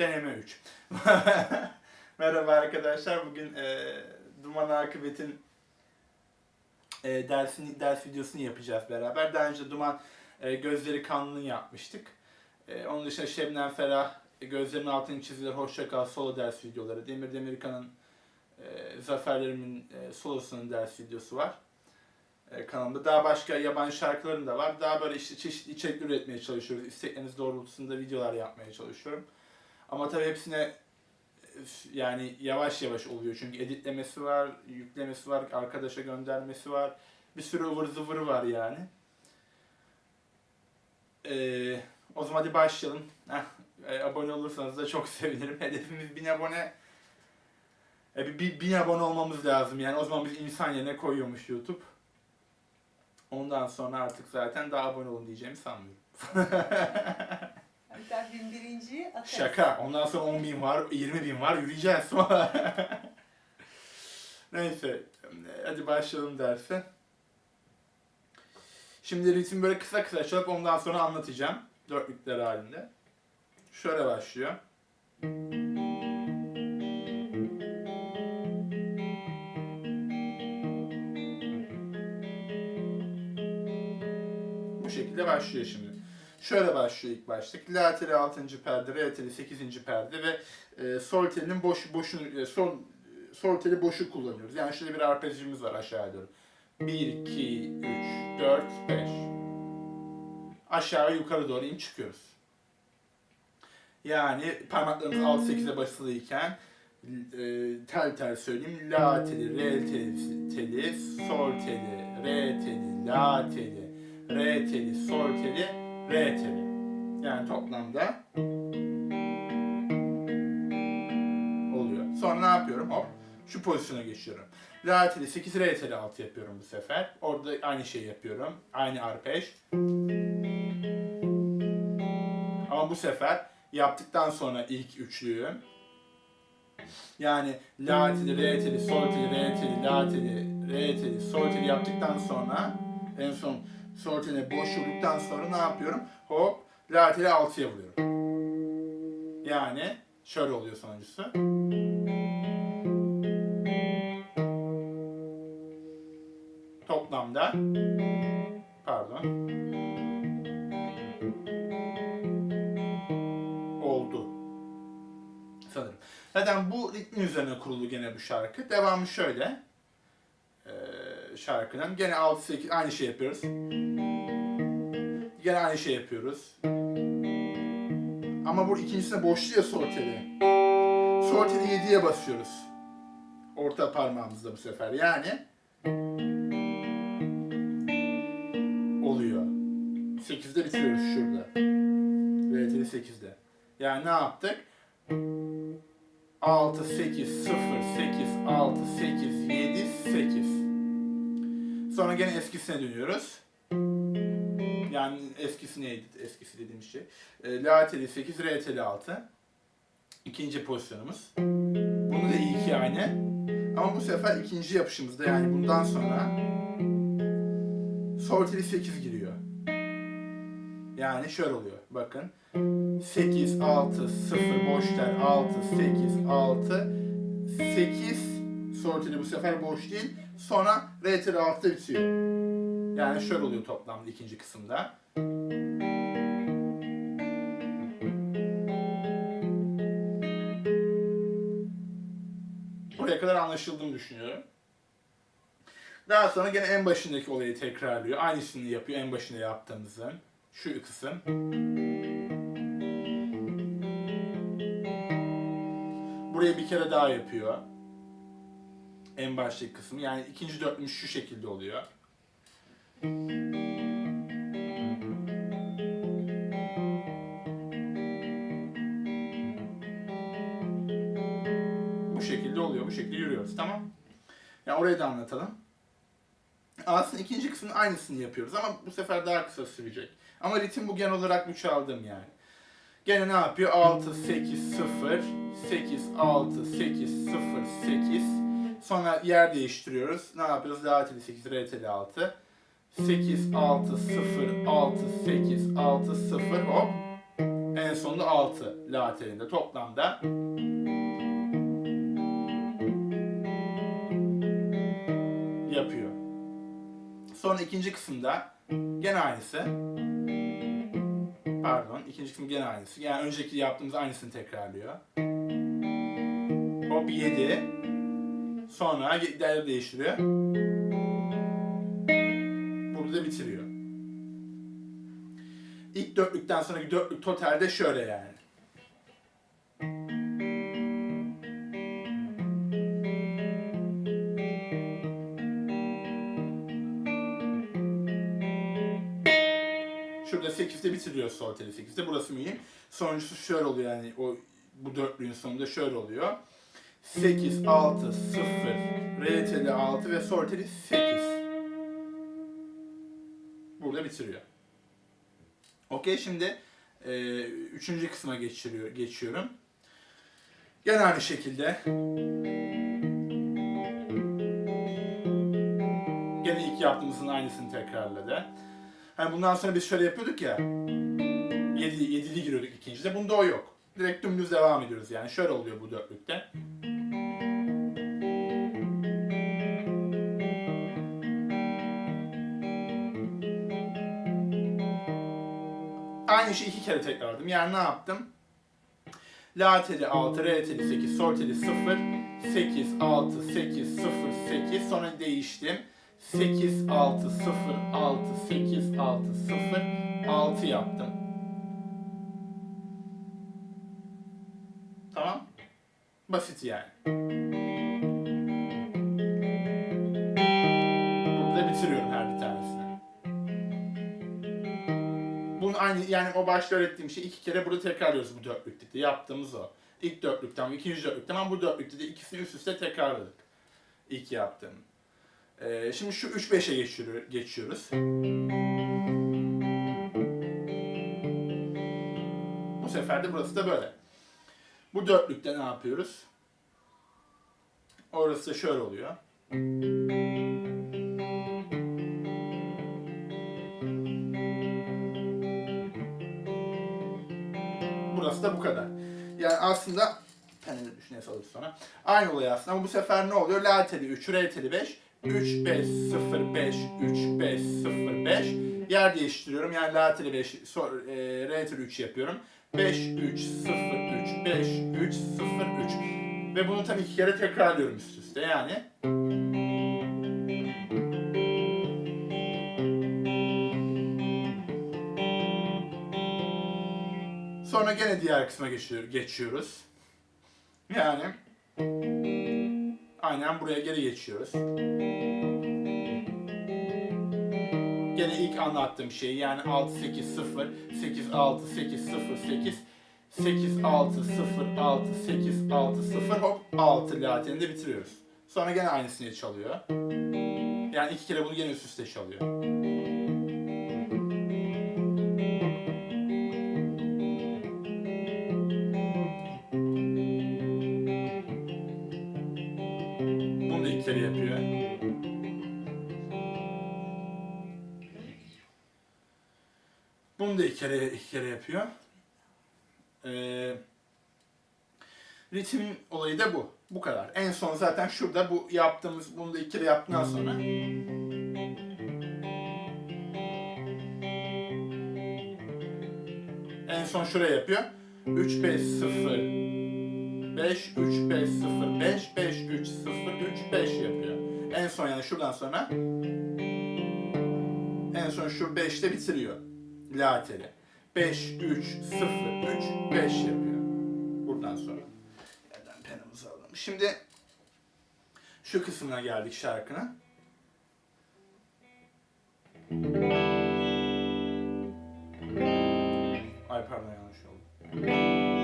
Deneme 3. Merhaba arkadaşlar. Bugün e, Duman Akıbet'in e, dersini, ders videosunu yapacağız beraber. Daha önce Duman e, gözleri kanlını yapmıştık. E, onun dışında Şebnem Ferah e, gözlerinin altını çizilir hoşça kal solo ders videoları. Demir Demirkan'ın e, Zaferlerimin e, solosunun ders videosu var e, kanalımda. Daha başka yabancı şarkılarım da var. Daha böyle işte çeşitli içerikler üretmeye çalışıyoruz. İstekleriniz doğrultusunda videolar yapmaya çalışıyorum. Ama tabii hepsine yani yavaş yavaş oluyor. Çünkü editlemesi var, yüklemesi var, arkadaşa göndermesi var. Bir sürü ıvır zıvırı var yani. Ee, o zaman hadi başlayalım. Heh, e, abone olursanız da çok sevinirim. Hedefimiz 1000 abone. E, bir, bir 1000 abone olmamız lazım yani. O zaman biz insan yerine koyuyormuş YouTube. Ondan sonra artık zaten daha abone olun diyeceğimi sanmıyorum. Hatta 21. atarız. Şaka. Ondan sonra 10 bin var, 20 bin var. Yürüyeceğiz. Neyse. Hadi başlayalım derse. Şimdi ritim böyle kısa kısa çalıp ondan sonra anlatacağım. Dörtlükler halinde. Şöyle başlıyor. Bu şekilde başlıyor şimdi. Şöyle başlıyor ilk başta. La teli 6. perde, re teli 8. perde ve e, sol telinin boş, boşunu, e, sol, sol teli boşu kullanıyoruz. Yani şöyle bir arpejimiz var aşağıya doğru. 1, 2, 3, 4, 5. Aşağı yukarı doğru in çıkıyoruz. Yani parmaklarımız alt 8'e basılıyken e, tel tel söyleyeyim. La teli, re teli, teli, sol teli, re teli, la teli, re teli, sol teli, re teli. Yani toplamda oluyor. Sonra ne yapıyorum? Hop şu pozisyona geçiyorum. La teli 8, re teli 6 yapıyorum bu sefer. Orada aynı şeyi yapıyorum. Aynı arpej. Ama bu sefer yaptıktan sonra ilk üçlüyü yani la teli, re teli, sol teli, re teli, la teli, re teli, sol teli yaptıktan sonra en son sol teli boş olduktan sonra ne yapıyorum? Hop la teli 6'ya vuruyorum. Yani şöyle oluyor sonuncusu. Toplamda pardon oldu sanırım. Zaten bu ritmin üzerine kurulu gene bu şarkı. Devamı şöyle. Ee, şarkının gene 6-8 aynı şey yapıyoruz. Gene aynı şey yapıyoruz. Ama bu ikincisine boşluyor sol teli. Sol teli 7'ye basıyoruz. Orta parmağımızda bu sefer. Yani oluyor. 8'de bitiriyoruz şurada. Re teli 8'de. Yani ne yaptık? 6, 8, 0, 8, 6, 8, 7, 8. Sonra gene eskisine dönüyoruz. Yani eskisi neydi? Eskisi dediğim şey. E, La teli 8, Re teli 6. İkinci pozisyonumuz. Bunu da iyi ki aynı. Ama bu sefer ikinci yapışımızda yani bundan sonra Sol teli 8 giriyor. Yani şöyle oluyor. Bakın. 8, 6, 0, boş tel, 6, 8, 6, 8, sol teli bu sefer boş değil. Sonra re teli 6'da bitiyor. Yani şöyle oluyor toplamda ikinci kısımda. Buraya kadar anlaşıldığını düşünüyorum. Daha sonra gene en başındaki olayı tekrarlıyor. Aynısını yapıyor en başında yaptığımızın. Şu kısım. Buraya bir kere daha yapıyor. En baştaki kısmı. Yani ikinci dörtlümüz şu şekilde oluyor. Bu şekilde oluyor. Bu şekilde yürüyoruz. Tamam. Yani orayı da anlatalım. Aslında ikinci kısmın aynısını yapıyoruz ama bu sefer daha kısa sürecek. Ama ritim bu genel olarak bu çaldığım yani. Gene ne yapıyor? 6, 8, 0, 8, 6, 8, 0, 8. Sonra yer değiştiriyoruz. Ne yapıyoruz? La teli 8, re teli 6. 8, 6, 0, 6, 8, 6, 0 hop. En sonunda 6 la telinde toplamda yapıyor. Sonra ikinci kısımda gene aynısı. Pardon, ikinci kısım gene aynısı. Yani önceki yaptığımız aynısını tekrarlıyor. Hop 7. Sonra ye- değer değiştiriyor. Burada bitiriyor. İlk dörtlükten sonraki dörtlük totalde şöyle yani. Şurada 8'de bitiriyor sol teli 8'de. Burası mühim. Sonuncusu şöyle oluyor yani o bu dörtlüğün sonunda şöyle oluyor. 8, 6, 0, re teli 6 ve sol teli 8. Burada bitiriyor. Okey şimdi e, üçüncü kısma geçiriyor, geçiyorum. Gene aynı şekilde. Gene ilk yaptığımızın aynısını tekrarladı. Hani bundan sonra biz şöyle yapıyorduk ya. 7, yedili giriyorduk ikincide. Bunda o yok. Direkt dümdüz devam ediyoruz yani. Şöyle oluyor bu dörtlükte. Aynı şeyi iki kere tekrarladım. Yani ne yaptım? La teli 6, re teli 8, sol teli 0, 8, 6, 8, 0, 8. Sonra değiştim. 8, 6, 0, 6, 8, 6, 0, 6 yaptım. Tamam? Basit yani. Burada bitiriyorum her aynı yani o başta öğrettiğim şey iki kere burada tekrarlıyoruz bu dörtlükte. Yaptığımız o. İlk dörtlükten, ikinci dörtlükten ama bu dörtlükte de ikisini üst üste tekrarladık. İlk yaptığım. Ee, şimdi şu 3-5'e geçiyor, geçiyoruz. Bu sefer de burası da böyle. Bu dörtlükte ne yapıyoruz? Orası da şöyle oluyor. Da bu kadar. Yani aslında peneli düşüneye alırız sonra. Aynı olay aslında ama bu sefer ne oluyor? La teli 3, re teli 5, 3, 5, 0, 5, 3, 5, 0, 5. Yer değiştiriyorum. Yani la teli 5, so, e, re teli 3 yapıyorum. 5, 3, 0, 3, 5, 3, 0, 3. Ve bunu tabii iki kere tekrarlıyorum üst üste. Yani Sonra gene diğer kısma geçiyor, geçiyoruz. Yani aynen buraya geri geçiyoruz. Gene ilk anlattığım şey yani 6 8 0 8 6 8 0 8 8 6 0 6 8 6 0 hop 6 lateninde bitiriyoruz. Sonra gene aynısını çalıyor. Yani iki kere bunu gene üst üste çalıyor. Kere yapıyor. Bunu da iki kere, iki kere yapıyor. Ee, ritmin olayı da bu. Bu kadar. En son zaten şurada bu yaptığımız, bunu da iki kere yaptıktan sonra en son şuraya yapıyor. 3 5 0 5 3 5 0 5 5 3 0 3 5 yapıyor. En son yani şuradan sonra en son şu 5'te bitiriyor. La teli. 5 3 0 3 5 yapıyor. Buradan sonra. Yerden penimizi alalım. Şimdi şu kısmına geldik şarkının. Ay pardon yanlış oldu.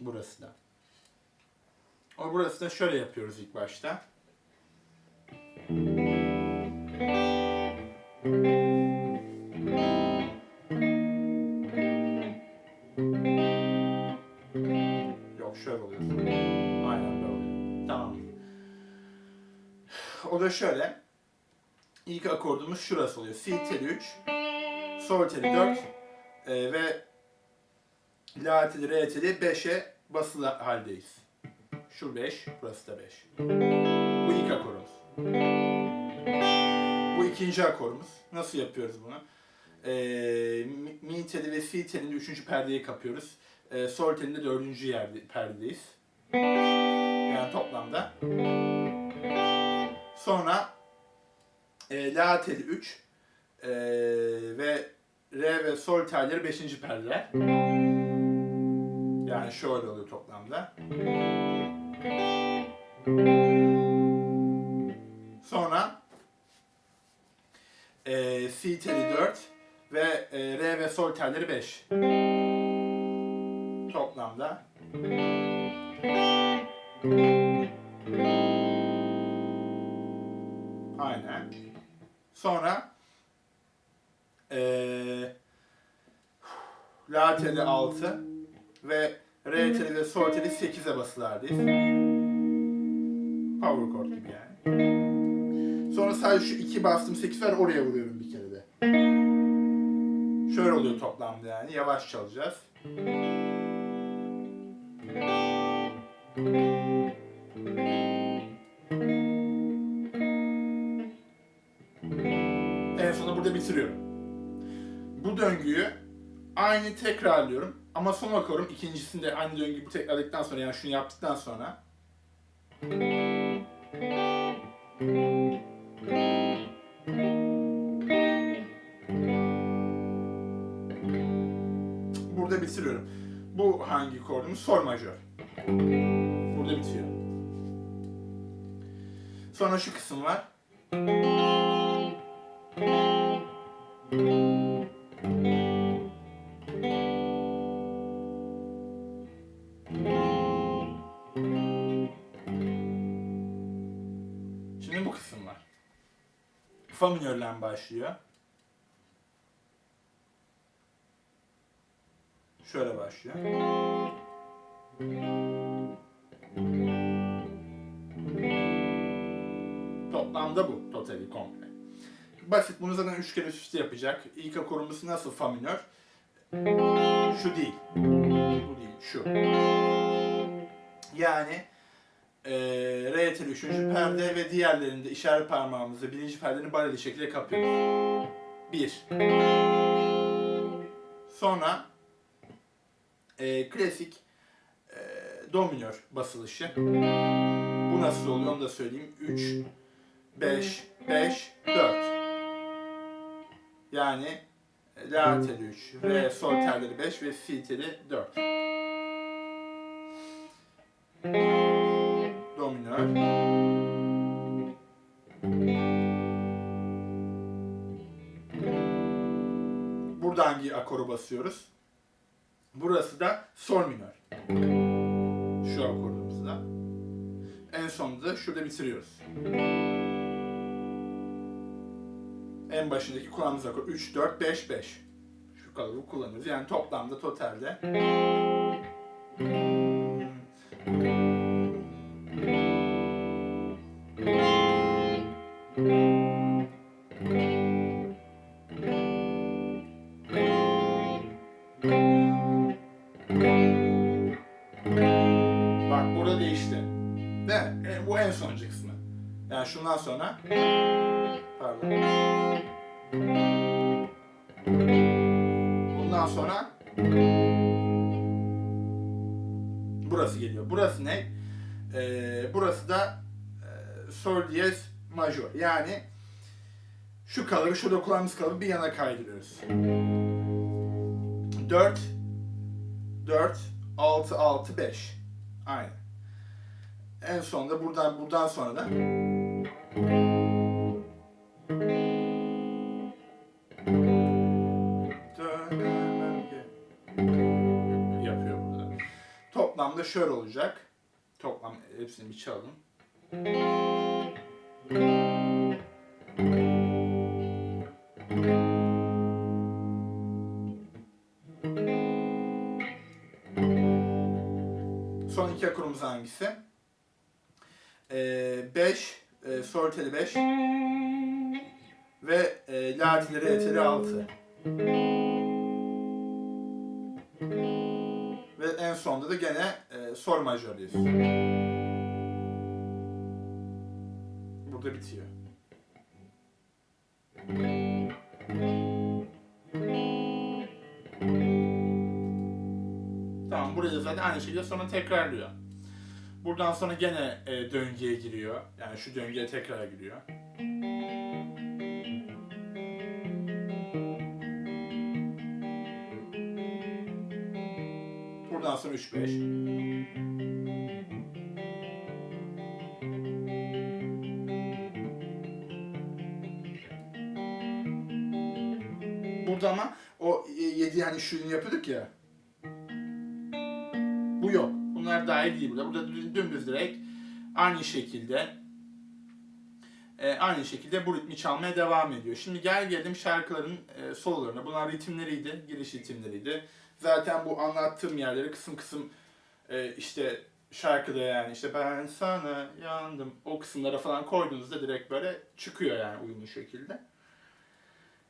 Burası da. Ama burası da şöyle yapıyoruz ilk başta. Yok şöyle oluyor. Aynen böyle. Tamam. O da şöyle. İlk akordumuz şurası oluyor. Si teli 3, sol teli 4 e, ve la teli, re teli 5'e basılı haldeyiz. Şu 5, burası da 5. Bu ilk akorumuz. Bu ikinci akorumuz. Nasıl yapıyoruz bunu? E, mi- teli ve si telinde üçüncü perdeyi kapıyoruz. E, sol telinde dördüncü yerde perdedeyiz. Yani toplamda. Sonra e, la teli 3 e, ve re ve sol telleri 5. perdeler. Yani şöyle oluyor toplamda. Sonra e, si teli 4 ve e, re ve sol telleri 5. Toplamda. Aynen. Sonra eee La teli 6 ve Re teli ve Sol teli 8'e basılardayız. Power chord gibi yani. Sonra sadece şu iki bastım 8 var oraya vuruyorum bir kere de. Şöyle oluyor toplamda yani. Yavaş çalacağız. En sonunda burada bitiriyorum. Bu döngüyü aynı tekrarlıyorum ama son akorum ikincisinde aynı döngüyü tekrarladıktan sonra yani şunu yaptıktan sonra burada bitiriyorum. Bu hangi kordumuz? Sol majör. Burada bitiyor. Sonra şu kısım var. Başlıyor. Şöyle başlıyor. Toplamda bu. Totali komple. Basit. Bunu zaten üç kere üst yapacak. İlk akorumuz nasıl fa minör? Şu değil. Bu değil. Şu. Yani e, re teli üçüncü perde ve diğerlerinde işaret parmağımızı birinci perdenin bareli şekilde kapıyoruz. Bir. Sonra e, klasik e, do minör basılışı. Bu nasıl oluyor onu da söyleyeyim. 3, 5, 5, 4. Yani La teli 3, Re sol telleri 5 ve Si teli 4. Do minör. Burada hangi akoru basıyoruz? Burası da sol minör. Şu akordumuzda. En sonunda da şurada bitiriyoruz. En başındaki kullandığımız akor 3, 4, 5, 5. Şu kalıbı kullanıyoruz. Yani toplamda totalde burada değişti. Değil mi? E, bu en sonuncu kısmı. Yani şundan sonra pardon. Bundan sonra burası geliyor. Burası ne? Ee, burası da e, sol diyez majör. Yani şu kalıbı, şurada kullandığımız kalıbı bir yana kaydırıyoruz. 4 4 6 6 5. Aynen. En sonunda buradan buradan sonra da yapıyor burada. Toplamda şöyle olacak. Toplam hepsini bir çalalım. Son iki akorumuz hangisi? 5, e, sol teli 5 ve e, la teli re teli 6. Ve en sonda da gene e, sol majörüyüz. Burada bitiyor. Tamam buraya da zaten aynı şekilde sonra tekrarlıyor. Buradan sonra gene e, döngüye giriyor. Yani şu döngüye tekrar giriyor. Buradan sonra 3-5. Burada ama o 7 yani şunu yapıyorduk ya. Dahil değil burada. Burada dü- dümdüz direkt aynı şekilde e, aynı şekilde bu ritmi çalmaya devam ediyor. Şimdi gel geldim şarkıların e, sololarına. Bunlar ritimleriydi, giriş ritimleriydi. Zaten bu anlattığım yerleri kısım kısım e, işte şarkıda yani işte ben sana yandım o kısımlara falan koyduğunuzda direkt böyle çıkıyor yani uyumlu şekilde.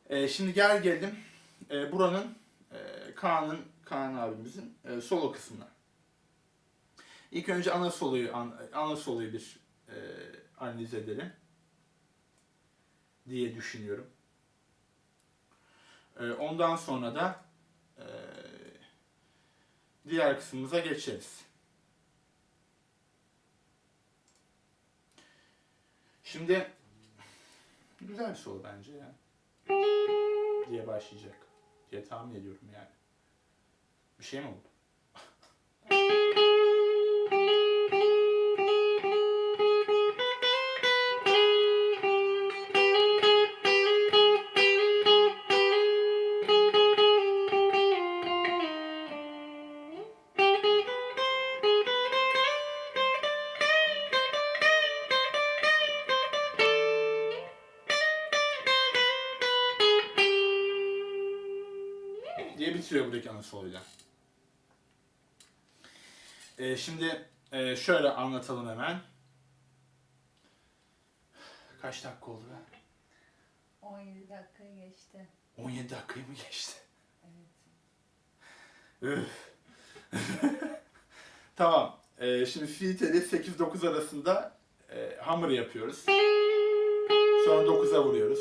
E, şimdi gel geldim e, buranın e, Kaan'ın Kaan abimizin e, solo kısmına. İlk önce ana soloyu an, ana soloyu bir e, analiz edelim diye düşünüyorum. E, ondan sonra da e, diğer kısmımıza geçeriz. Şimdi güzel bir solo bence ya. Diye başlayacak diye tahmin ediyorum yani. Bir şey mi oldu? Şimdi e, şöyle anlatalım hemen. Kaç dakika oldu be? 17 dakika geçti. 17 dakikayı mı geçti? Evet. Üf. tamam. Ee, şimdi fi teli 8-9 arasında e, hammer yapıyoruz. Sonra 9'a vuruyoruz.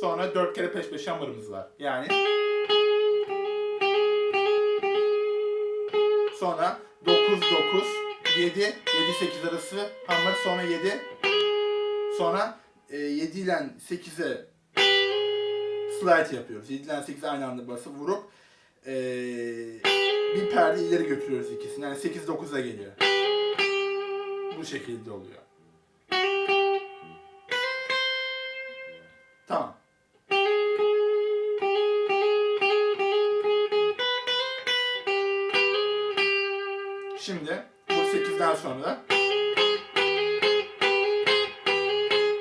Sonra 4 kere peş peşe hammer'ımız var. Yani 9 9 7 7 8 arası hammer sonra 7 sonra e, 7 ile 8'e slide yapıyoruz. 7 ile 8'e aynı anda basıp vurup e, bir perde ileri götürüyoruz ikisini. Yani 8 9'a geliyor. Bu şekilde oluyor. Tamam. Şimdi bu 8'den sonra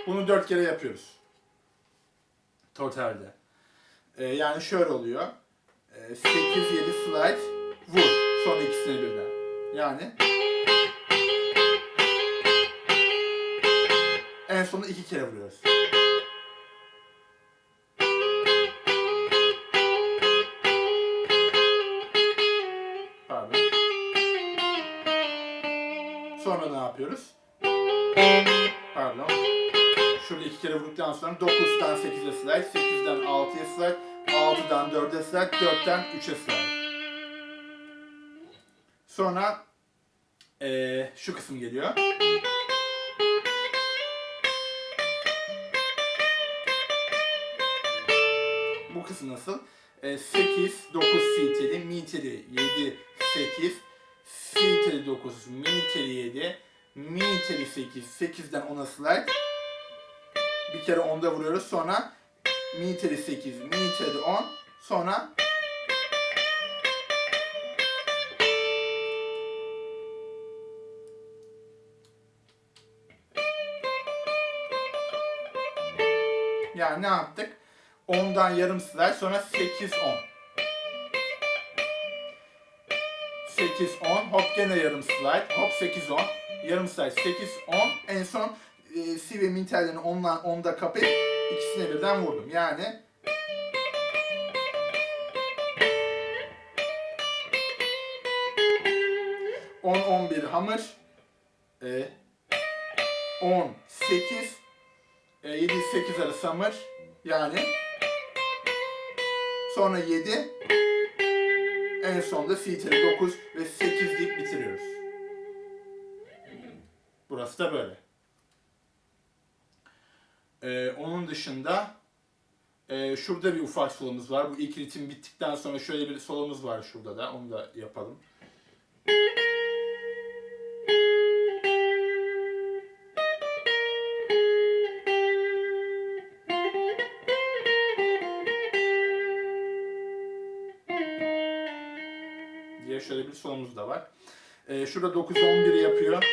bunu 4 kere yapıyoruz. Totalde. Ee, yani şöyle oluyor. Ee, 8 7 slide vur. Sonra ikisini birden. Yani en sonunda iki kere vuruyoruz. Sonra ne yapıyoruz? Pardon. Şurada iki kere vurduktan sonra 9'dan 8'e slide, 8'den 6'ya slide, 6'dan 4'e slide, 4'ten 3'e slide. Sonra eee, şu kısım geliyor. Bu kısım nasıl? Eee, 8, 9 si teli, mi teli 7, 8, si teli 9, mi teli 7, mi teli 8, 8'den 10'a slide. Bir kere 10'da vuruyoruz sonra mi teli 8, mi teli 10, sonra Yani ne yaptık? 10'dan yarım slide sonra 8 10. 8 10 hop gene yarım slide hop 8 10 yarım slide 8 10 en son e, si ve min tellerini 10'dan 10'da kapayıp ikisine birden vurdum. Yani On, on bir hamur, e, 10, 8, e, 7, 8 arası hamur, yani sonra 7, en sonunda si teli 9 ve 8 deyip bitiriyoruz. Burası da böyle. Ee, onun dışında e, şurada bir ufak solomuz var. Bu ilk ritim bittikten sonra şöyle bir solomuz var şurada da. Onu da yapalım. Solomuz da var. Ee, şurada 9 11 yapıyor.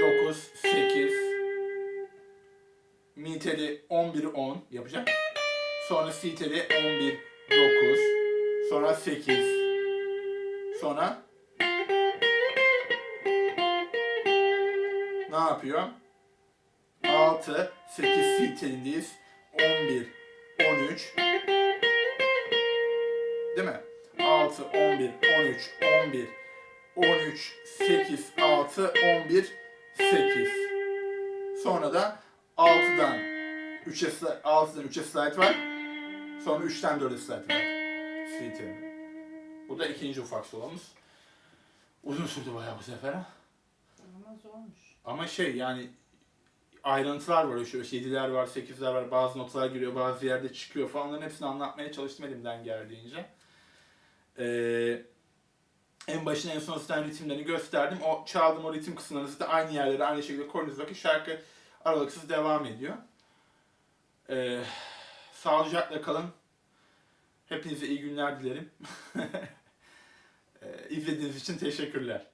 9 8 mi teli 11 10 yapacak. Sonra si teli 11 9 sonra 8 sonra ne yapıyor? 6 8 si telindeyiz. 11 13 Değil mi? 6, 11, 13, 11, 13, 8, 6, 11, 8. Sonra da 6'dan 3'e sli- 6'dan 3'e slide var. Sonra 3'ten 4'e slide var. Slide. Bu da ikinci ufak solomuz. Uzun sürdü bayağı bu sefer ha. Ama zormuş. Ama şey yani ayrıntılar var, şöyle yediler var, sekizler var, bazı notlar giriyor, bazı yerde çıkıyor falan. Onların hepsini anlatmaya çalıştım elimden geldiğince. Ee, en başına en son zaten ritimlerini gösterdim. O çaldığım o ritim kısımlarınızı da aynı yerlere aynı şekilde koyduğunuz vakit şarkı aralıksız devam ediyor. Ee, sağlıcakla kalın. Hepinize iyi günler dilerim. ee, izlediğiniz için teşekkürler.